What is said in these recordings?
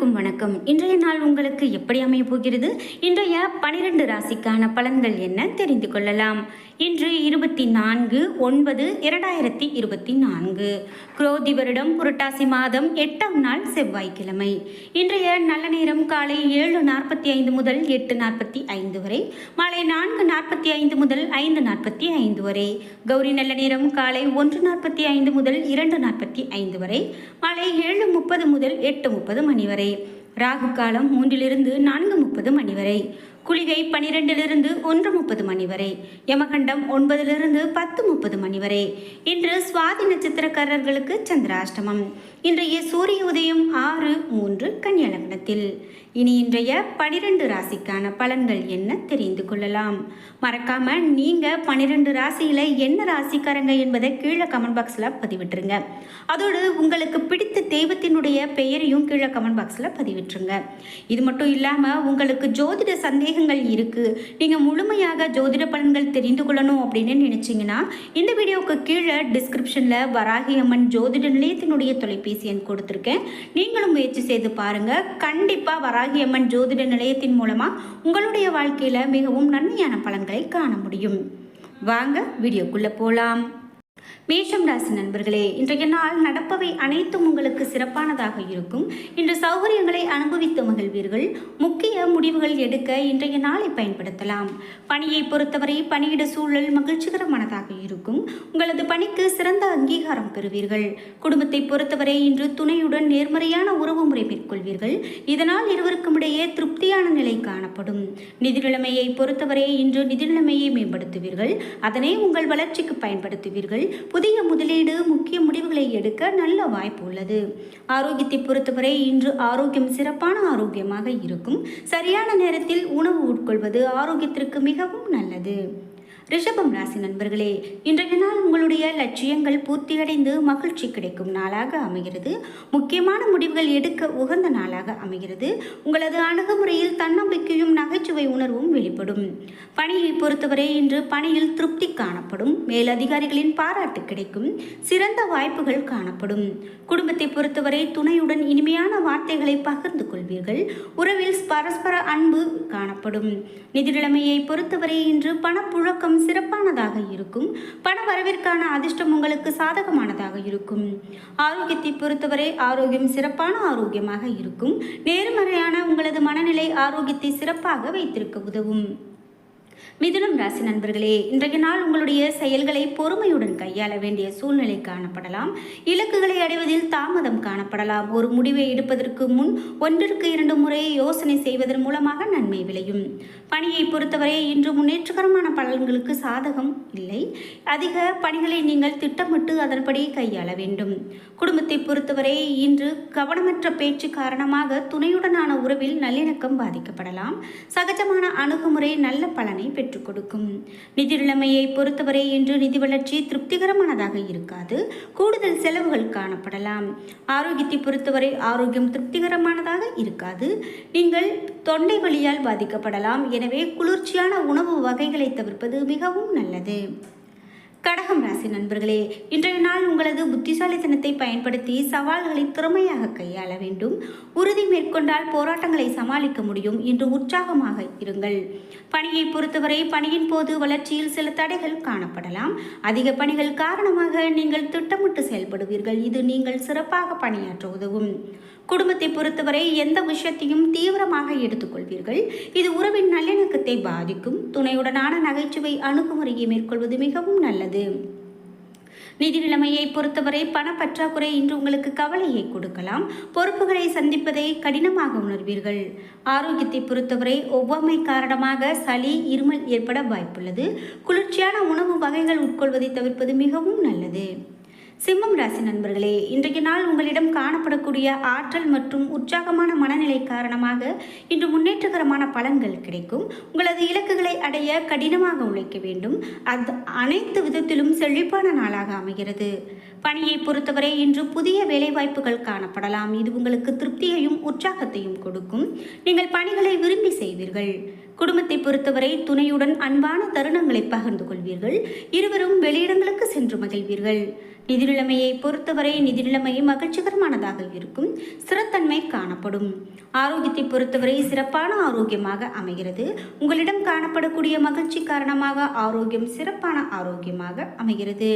அனைவருக்கும் வணக்கம். இன்றைய நாள் உங்களுக்கு எப்படி அமைய போகிறது? இன்றைய பனிரெண்டு ராசிக்கான பலன்கள் என்ன தெரிந்து கொள்ளலாம். இன்று இருபத்தி நான்கு ஒன்பது இரண்டாயிரத்தி இருபத்தி நான்கு குரோதி வருடம் புரட்டாசி மாதம் எட்டாம் நாள் செவ்வாய்க்கிழமை. இன்றைய நல்ல நேரம் காலை ஏழு நாற்பத்தி ஐந்து முதல் எட்டு நாற்பத்தி ஐந்து வரை மாலை நான்கு நாற்பத்தி ஐந்து முதல் ஐந்து நாற்பத்தி ஐந்து வரை கௌரி நல்ல நேரம் காலை ஒன்று நாற்பத்தி ஐந்து முதல் இரண்டு நாற்பத்தி ஐந்து வரை மாலை ஏழு முப்பது முதல் எட்டு முப்பது மணி வரை ராகு காலம் மூன்றிலிருந்து நான்கு முப்பது மணி வரை. குளிகை பனிரெண்டிலிருந்து ஒன்று முப்பது மணி வரை யமகண்டம் ஒன்பதிலிருந்து பத்து முப்பது மணி வரை. இன்று சுவாதி நட்சத்திரக்காரர்களுக்கு சந்திராஷ்டமம். இன்றைய சூரிய உதயம் ஆறு மூன்று கன்னியலகணத்தில் இனி இன்றைய பனிரெண்டு ராசிக்கான பலன்கள் என்ன தெரிந்து கொள்ளலாம்? மறக்காம நீங்க பனிரெண்டு ராசியில என்ன ராசிக்காரங்க என்பதை கீழே கமெண்ட் பாக்ஸ்ல பதிவிட்டுருங்க. அதோடு உங்களுக்கு பிடித்த தெய்வத்தினுடைய பெயரையும் கீழே கமெண்ட் பாக்ஸ்ல பதிவிட்டுருங்க. இது மட்டும் இல்லாம உங்களுக்கு ஜோதிட சந்தேகங்கள் இருக்குது நீங்கள் முழுமையாக ஜோதிட பலன்கள் தெரிந்து கொள்ளணும் அப்படின்னு நினச்சிங்கன்னா இந்த வீடியோவுக்கு கீழே டிஸ்கிரிப்ஷனில் வராகி அம்மன் ஜோதிட நிலையத்தினுடைய தொலைபேசி எண் கொடுத்துருக்கேன். நீங்களும் முயற்சி செய்து பாருங்கள் கண்டிப்பாக வராகி அம்மன் ஜோதிட நிலையத்தின் மூலமாக உங்களுடைய வாழ்க்கையில் மிகவும் நன்மையான பலன்களை காண முடியும். வாங்க வீடியோக்குள்ளே போகலாம் மேஷம் ராசி நண்பர்களே இன்றைய நாள் நடப்பவை அனைத்தும் உங்களுக்கு சிறப்பானதாக இருக்கும். இன்று சௌகரியங்களை அனுபவித்து மகிழ்வீர்கள். முக்கிய முடிவுகள் எடுக்க இன்றைய நாளை பயன்படுத்தலாம். பணியை பொறுத்தவரை பணியிட சூழல் மகிழ்ச்சிகரமானதாக இருக்கும். உங்களது பணிக்கு சிறந்த அங்கீகாரம் பெறுவீர்கள். குடும்பத்தை பொறுத்தவரை இன்று துணையுடன் நேர்மறையான உறவு முறை மேற்கொள்வீர்கள். இதனால் இருவருக்கும் இடையே திருப்தியான நிலை காணப்படும். நிதி நிலைமையை பொறுத்தவரை இன்று நிதி நிலைமையை மேம்படுத்துவீர்கள். அதனை உங்கள் வளர்ச்சிக்கு பயன்படுத்துவீர்கள். புதிய முதலீடு முக்கிய முடிவுகளை எடுக்க நல்ல வாய்ப்பு உள்ளது. ஆரோக்கியத்தை பொறுத்தவரை இன்று ஆரோக்கியம் சிறப்பான ஆரோக்கியமாக இருக்கும். சரியான நேரத்தில் உணவு உட்கொள்வது ஆரோக்கியத்திற்கு மிகவும் நல்லது. ரிஷபம் ராசி நண்பர்களே இன்றைய நாள் உங்களுடைய லட்சியங்கள் பூர்த்தியடைந்து மகிழ்ச்சி கிடைக்கும் நாளாக அமைகிறது. முக்கியமான முடிவுகள் எடுக்க உகந்த நாளாக அமைகிறது. உங்களது அணுகுமுறையில் தன்னம்பிக்கையும் நகைச்சுவை உணர்வும் வெளிப்படும். பணியை பொறுத்தவரை இன்று பணியில் திருப்தி காணப்படும். மேலதிகாரிகளின் பாராட்டு கிடைக்கும். சிறந்த வாய்ப்புகள் காணப்படும். குடும்பத்தை பொறுத்தவரை துணையுடன் இனிமையான வார்த்தைகளை பகிர்ந்து கொள்வீர்கள். உறவில் பரஸ்பர அன்பு காணப்படும். நிதிநிலைமையை பொறுத்தவரை இன்று பணப்புழக்கம் சிறப்பானதாக இருக்கும். பண வரவிற்கான அதிர்ஷ்டம் உங்களுக்கு சாதகமானதாக இருக்கும். ஆரோக்கியத்தை பொறுத்தவரை ஆரோக்கியம் சிறப்பான ஆரோக்கியமாக இருக்கும். நேர்மறையான உங்களது மனநிலை ஆரோக்கியத்தை சிறப்பாக வைத்திருக்க உதவும். மிதுனம் ராசி நண்பர்களே இன்றைய நாள் உங்களுடைய செயல்களை பொறுமையுடன் கையாள வேண்டிய சூழ்நிலை காணப்படலாம். இலக்குகளை அடைவதில் தாமதம் காணப்படலாம். ஒரு முடிவை எடுப்பதற்கு முன் ஒன்றிற்கு இரண்டு முறை யோசனை செய்வதன் மூலமாக நன்மை விளையும். பணியை பொறுத்தவரை இன்று முன்னேற்றகரமான பலன்களுக்கு சாதகம் இல்லை. அதிக பணிகளை நீங்கள் திட்டமிட்டு அதன்படி கையாள வேண்டும். குடும்பத்தை பொறுத்தவரை இன்று கவனமற்ற பேச்சு காரணமாக துணையுடனான உறவில் நல்லிணக்கம் பாதிக்கப்படலாம். சகஜமான அணுகுமுறை நல்ல பலனை பெற்று பெற்றுக் கொடுக்கும். நிதி நிலைமையை பொறுத்தவரை இன்று நிதி வளர்ச்சி திருப்திகரமானதாக இருக்காது. கூடுதல் செலவுகள் காணப்படலாம். ஆரோக்கியத்தை பொறுத்தவரை ஆரோக்கியம் திருப்திகரமானதாக இருக்காது. நீங்கள் தொண்டை வழியால் பாதிக்கப்படலாம். எனவே குளிர்ச்சியான உணவு வகைகளை தவிர்ப்பது மிகவும் நல்லது. கடகம் ராசி நண்பர்களே இன்றைய நாள் உங்களது புத்திசாலித்தனத்தை பயன்படுத்தி சவால்களை திறமையாக கையாள வேண்டும். உறுதி மேற்கொண்டால் போராட்டங்களை சமாளிக்க முடியும். இன்று உற்சாகமாக இருங்கள். பணியை பொறுத்தவரை பணியின் போது வளர்ச்சியில் சில தடைகள் காணப்படலாம். அதிக பணிகள் காரணமாக நீங்கள் திட்டமிட்டு செயல்படுவீர்கள். இது நீங்கள் சிறப்பாக பணியாற்ற உதவும். குடும்பத்தை பொறுத்தவரை எந்த விஷயத்தையும் தீவிரமாக எடுத்துக்கொள்வீர்கள். இது உறவின் நல்லிணக்கத்தை பாதிக்கும். துணையுடனான நகைச்சுவை அணுகுமுறையை மேற்கொள்வது மிகவும் நல்லது. நிதி நிலைமையை பொறுத்தவரை பணப்பற்றாக்குறை இன்று உங்களுக்கு கவலையை கொடுக்கலாம். பொறுப்புகளை சந்திப்பதை கடினமாக உணர்வீர்கள். ஆரோக்கியத்தை பொறுத்தவரை ஒவ்வாமை காரணமாக சளி இருமல் ஏற்பட வாய்ப்புள்ளது. குளிர்ச்சியான உணவு வகைகள் உட்கொள்வதை தவிர்ப்பது மிகவும் நல்லது. சிம்மம் ராசி நண்பர்களே இன்றைய நாள் உங்களிடம் காணப்படக்கூடிய ஆற்றல் மற்றும் உற்சாகமான மனநிலை காரணமாக இன்று முன்னேற்றகரமான பலன்கள் கிடைக்கும். உங்களது இலக்குகளை அடைய கடினமாக உழைக்க வேண்டும். அது அனைத்து விதத்திலும் செழிப்பான நாளாக அமைகிறது. பணியை பொறுத்தவரை இன்று புதிய வேலைவாய்ப்புகள் காணப்படலாம். இது உங்களுக்கு திருப்தியையும் உற்சாகத்தையும் கொடுக்கும். நீங்கள் பணிகளை விரும்பி செய்வீர்கள். குடும்பத்தை பொறுத்தவரை துணையுடன் அன்பான தருணங்களை பகிர்ந்து கொள்வீர்கள். இருவரும் வெளியிடங்களுக்கு சென்று மகிழ்வீர்கள். நிதி நிலைமையை பொறுத்தவரை நிதி நிலைமை மகிழ்ச்சிகரமானதாக இருக்கும். ஸ்திரத்தன்மை காணப்படும். ஆரோக்கியத்தை பொறுத்தவரை சிறப்பான ஆரோக்கியமாக அமைகிறது. உங்களிடம் காணப்படக்கூடிய மகிழ்ச்சி காரணமாக ஆரோக்கியம் சிறப்பான ஆரோக்கியமாக அமைகிறது.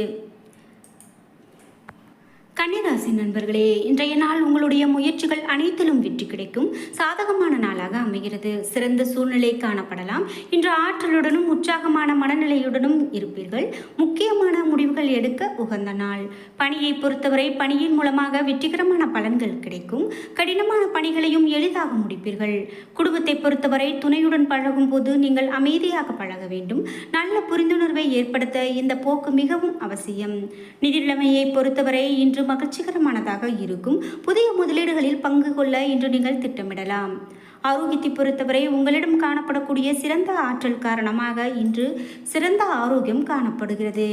கன்னிராசி நண்பர்களே இன்றைய நாள் உங்களுடைய முயற்சிகள் அனைத்திலும் வெற்றி கிடைக்கும். சாதகமான நாளாக அமைகிறது. சிறந்த சூழ்நிலை காணப்படலாம். இன்று ஆற்றலுடனும் உற்சாகமான மனநிலையுடனும் இருப்பீர்கள். முக்கியமான முடிவுகள் எடுக்க உகந்த நாள். பணியை பொறுத்தவரை பணியின் மூலமாக வெற்றிகரமான பலன்கள் கிடைக்கும். கடினமான பணிகளையும் எளிதாக முடிப்பீர்கள். குடும்பத்தை பொறுத்தவரை துணையுடன் பழகும் போது நீங்கள் அமைதியாக பழக வேண்டும். நல்ல புரிந்துணர்வை ஏற்படுத்த இந்த போக்கு மிகவும் அவசியம். நிதிநிலைமையை பொறுத்தவரை இன்று மகிழ்ச்சிகரமானதாக இருக்கும். புதிய முதலீடுகளில் பங்கு கொள்ள இன்று நீங்கள் திட்டமிடலாம். ஆரோக்கியத்தை பொறுத்தவரை உங்களிடம் காணப்படக்கூடிய சிறந்த ஆற்றல் காரணமாக இன்று சிறந்த ஆரோக்கியம் காணப்படுகிறது.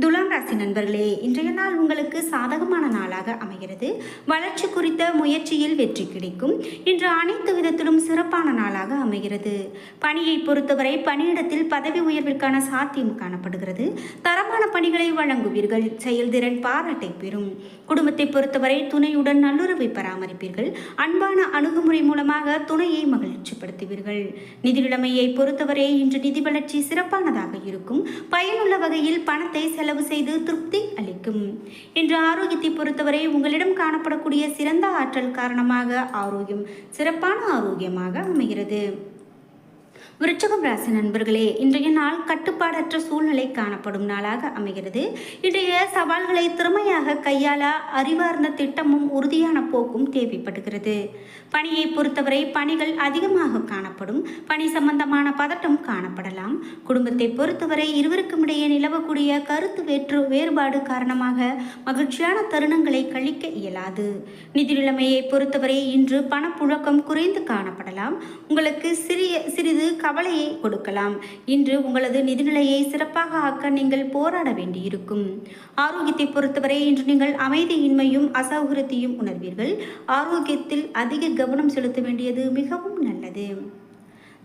துலாம் ராசி நண்பர்களே இன்றைய நாள் உங்களுக்கு சாதகமான நாளாக அமைகிறது. வளர்ச்சி குறித்த முயற்சியில் வெற்றி கிடைக்கும். இன்று அனைத்து விதத்திலும் சிறப்பான நாளாக அமைகிறது. பணியை பொறுத்தவரை பணியிடத்தில் பதவி உயர்விற்கான சாத்தியம் காணப்படுகிறது. தரமான பணிகளை வழங்குவீர்கள். செயல்திறன் பாராட்டை பெறும். குடும்பத்தை பொறுத்தவரை துணையுடன் நல்லுறவை பராமரிப்பீர்கள். அன்பான அணுகுமுறை மூலமாக துணையை மகிழ்ச்சிப்படுத்துவீர்கள். நிதி நிலைமையை பொறுத்தவரை இன்று நிதி வளர்ச்சி சிறப்பானதாக இருக்கும். பயனுள்ள வகையில் பணத்தை செலவு செய்து திருப்தி அளிக்கும். இன்று ஆரோக்கியத்தை பொறுத்தவரை உங்களிடம் காணப்படக்கூடிய சிறந்த ஆற்றல் காரணமாக ஆரோக்கியம் சிறப்பான ஆரோக்கியமாக அமைகிறது. விருச்சகம் ராசி நண்பர்களே இன்றைய நாள் கட்டுப்பாடற்ற சூழ்நிலை காணப்படும் நாளாக அமைகிறது. இன்றைய சவால்களை திறமையாக கையாள அறிவார்ந்த திட்டமும் உறுதியான போக்கும் தேவைப்படுகிறது. பணியை பொறுத்தவரை பணிகள் அதிகமாக காணப்படும். பணி சம்பந்தமான பதட்டம் காணப்படலாம். குடும்பத்தை பொறுத்தவரை இருவருக்கும் இடையே நிலவக்கூடிய கருத்து வேற்று வேறுபாடு காரணமாக மகிழ்ச்சியான தருணங்களை கழிக்க இயலாது. நிதி நிலைமையை பொறுத்தவரை இன்று பணப்புழக்கம் குறைந்து காணப்படலாம். உங்களுக்கு சிறிய சிறிது கவலையை கொடுக்கலாம். இன்று உங்களது நிதிநிலையை சிறப்பாக ஆக்க நீங்கள் போராட வேண்டியிருக்கும். ஆரோக்கியத்தை பொறுத்தவரை இன்று நீங்கள் அமைதியின்மையும் அசௌகரியத்தையும் உணர்வீர்கள். ஆரோக்கியத்தில் அதிக கவனம் செலுத்த வேண்டியது மிகவும் நல்லது.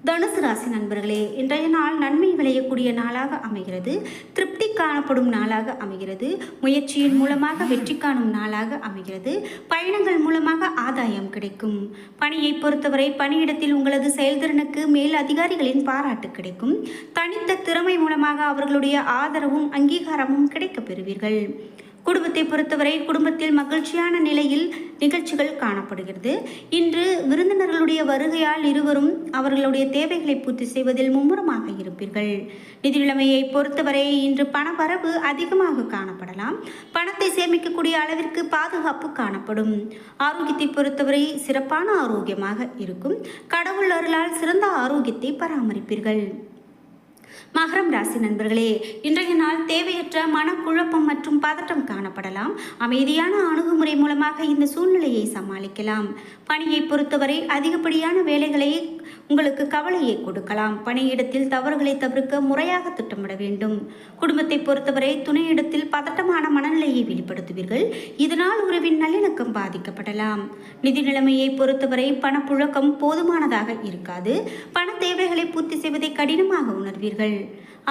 தனுசு ராசி நண்பர்களே இன்றைய நாள் நன்மை விளையக்கூடிய நாளாக அமைகிறது. திருப்தி காணப்படும் நாளாக அமைகிறது. முயற்சியின் மூலமாக வெற்றி காணும் நாளாக அமைகிறது. பயணங்கள் மூலமாக ஆதாயம் கிடைக்கும். பணியை பொறுத்தவரை பணியிடத்தில் உங்களது செயல்திறனுக்கு மேல் அதிகாரிகளின் பாராட்டு கிடைக்கும். தனித்த திறமை மூலமாக அவர்களுடைய ஆதரவும் அங்கீகாரமும் கிடைக்கப் பெறுவீர்கள். குடும்பத்தை பொறுத்தவரை குடும்பத்தில் மகிழ்ச்சியான நிலையில் நிகழ்ச்சிகள் காணப்படுகிறது. இன்று விருந்தினர்களுடைய வருகையால் இருவரும் அவர்களுடைய தேவைகளை பூர்த்தி செய்வதில் மும்முரமாக இருப்பீர்கள். நிதிநிலைமையை பொறுத்தவரை இன்று பண வரவு அதிகமாக காணப்படலாம். பணத்தை சேமிக்கக்கூடிய அளவிற்கு பாதுகாப்பு காணப்படும். ஆரோக்கியத்தை பொறுத்தவரை சிறப்பான ஆரோக்கியமாக இருக்கும். கடவுள் அருளால் சிறந்த ஆரோக்கியத்தை பராமரிப்பீர்கள். மகரம் ராசி நண்பர்களே இன்றைய நாள் தேவையற்ற மனக்குழப்பம் மற்றும் பதட்டம் காணப்படலாம். அமைதியான அணுகுமுறை மூலமாக இந்த சூழ்நிலையை சமாளிக்கலாம். பணியை பொறுத்தவரை அதிகப்படியான வேலைகளை உங்களுக்கு கவலையை கொடுக்கலாம். பணியிடத்தில் தவறுகளை தவிர்க்க முறையாக திட்டமிட வேண்டும். குடும்பத்தை பொறுத்தவரை துணையிடத்தில் பதட்டமான மனநிலையை வெளிப்படுத்துவீர்கள். இதனால் உறவின் நல்லிணக்கம் பாதிக்கப்படலாம். நிதி நிலைமையை பொறுத்தவரை பணப்புழக்கம் போதுமானதாக இருக்காது. பண தேவைகளை பூர்த்தி செய்வதை கடினமாக உணர்வீர்கள்.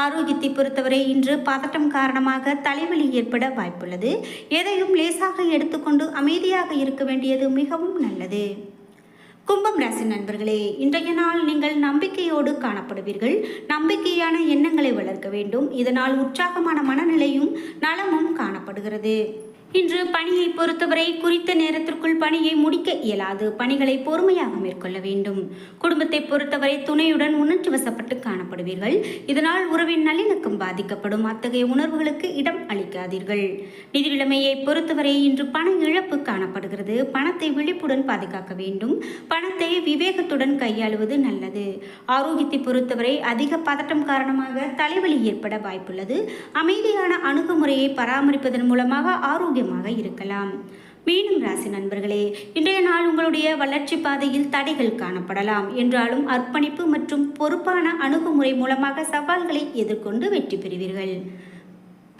ஆரோக்கியத்தை பொறுத்தவரை இன்று பதட்டம் காரணமாக தலைவலி ஏற்பட வாய்ப்புள்ளது. எதையும் லேசாக எடுத்துக்கொண்டு அமைதியாக இருக்க வேண்டியது மிகவும் நல்லது. கும்பம் ராசி நண்பர்களே இன்றைய நாள் நீங்கள் நம்பிக்கையோடு காணப்படுவீர்கள். நம்பிக்கையான எண்ணங்களை வளர்க்க வேண்டும். இதனால் உற்சாகமான மனநிலையும் நலமும் காணப்படுகிறது. இன்று பணியை பொறுத்தவரை குறித்த நேரத்திற்குள் பணியை முடிக்க இயலாது. பணிகளை பொறுமையாக மேற்கொள்ள வேண்டும். குடும்பத்தை பொறுத்தவரை துணையுடன் உணர்ச்சி வசப்பட்டு காணப்படுவீர்கள். இதனால் உறவின் நல்லிணக்கம் பாதிக்கப்படும். அத்தகைய உணர்வுகளுக்கு இடம் அளிக்காதீர்கள். நிதிநிலைமையை பொறுத்தவரை இன்று பண இழப்பு காணப்படுகிறது. பணத்தை விழிப்புடன் பாதுகாக்க வேண்டும். பணத்தை விவேகத்துடன் கையாளுவது நல்லது. ஆரோக்கியத்தை பொறுத்தவரை அதிக பதட்டம் காரணமாக தலைவலி ஏற்பட வாய்ப்புள்ளது. அமைதியான அணுகுமுறையை பராமரிப்பதன் மூலமாக ஆரோக்கியம் ஆரோக்கியமாக இருக்கலாம். மீண்டும் ராசி நண்பர்களே இன்றைய நாள் உங்களுடைய வளர்ச்சி பாதையில் தடைகள் காணப்படலாம். என்றாலும் அர்ப்பணிப்பு மற்றும் பொறுப்பான அணுகுமுறை மூலமாக சவால்களை எதிர்கொண்டு வெற்றி பெறுவீர்கள்.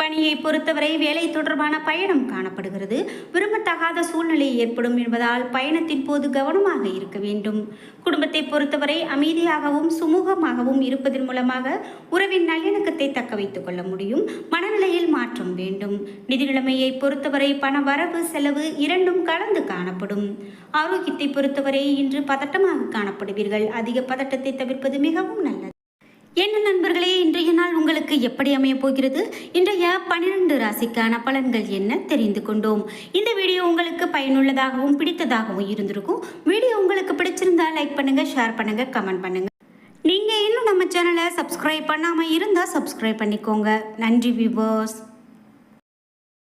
பணியை பொறுத்தவரை வேலை தொடர்பான பயணம் காணப்படுகிறது. விரும்பத்தகாத சூழ்நிலை ஏற்படும் என்பதால் பயணத்தின் போது கவனமாக இருக்க வேண்டும். குடும்பத்தை பொறுத்தவரை அமைதியாகவும் சுமூகமாகவும் இருப்பதன் மூலமாக உறவின் நல்லிணக்கத்தை தக்க வைத்துக் கொள்ள முடியும். மனநிலையில் மாற்றம் வேண்டும். நிதி நிலைமையை பொறுத்தவரை பண வரவு செலவு இரண்டும் கலந்து காணப்படும். ஆரோக்கியத்தை பொறுத்தவரை இன்று பதட்டமாக காணப்படுவீர்கள். அதிக பதட்டத்தை தவிர்ப்பது மிகவும் நல்லது. என்ன நண்பர்களே இன்றைய எப்படி அமைய போகிறது? இன்றைய பன்னிரண்டு ராசிக்கான பலன்கள் என்ன? தெரிந்து கொண்டோம். இந்த வீடியோ உங்களுக்கு பயனுள்ளதாகவும் பிடித்ததாகவும் இருந்திருக்கும். வீடியோ உங்களுக்கு பிடிச்சிருந்தா லைக் பண்ணுங்க ஷேர் பண்ணுங்க கமெண்ட் பண்ணுங்க. நீங்க இன்னும் நம்ம சேனலை சப்ஸ்கிரைப் பண்ணாம இருந்தா சப்ஸ்கிரைப் பண்ணிக்கோங்க. நன்றி வியூவர்ஸ்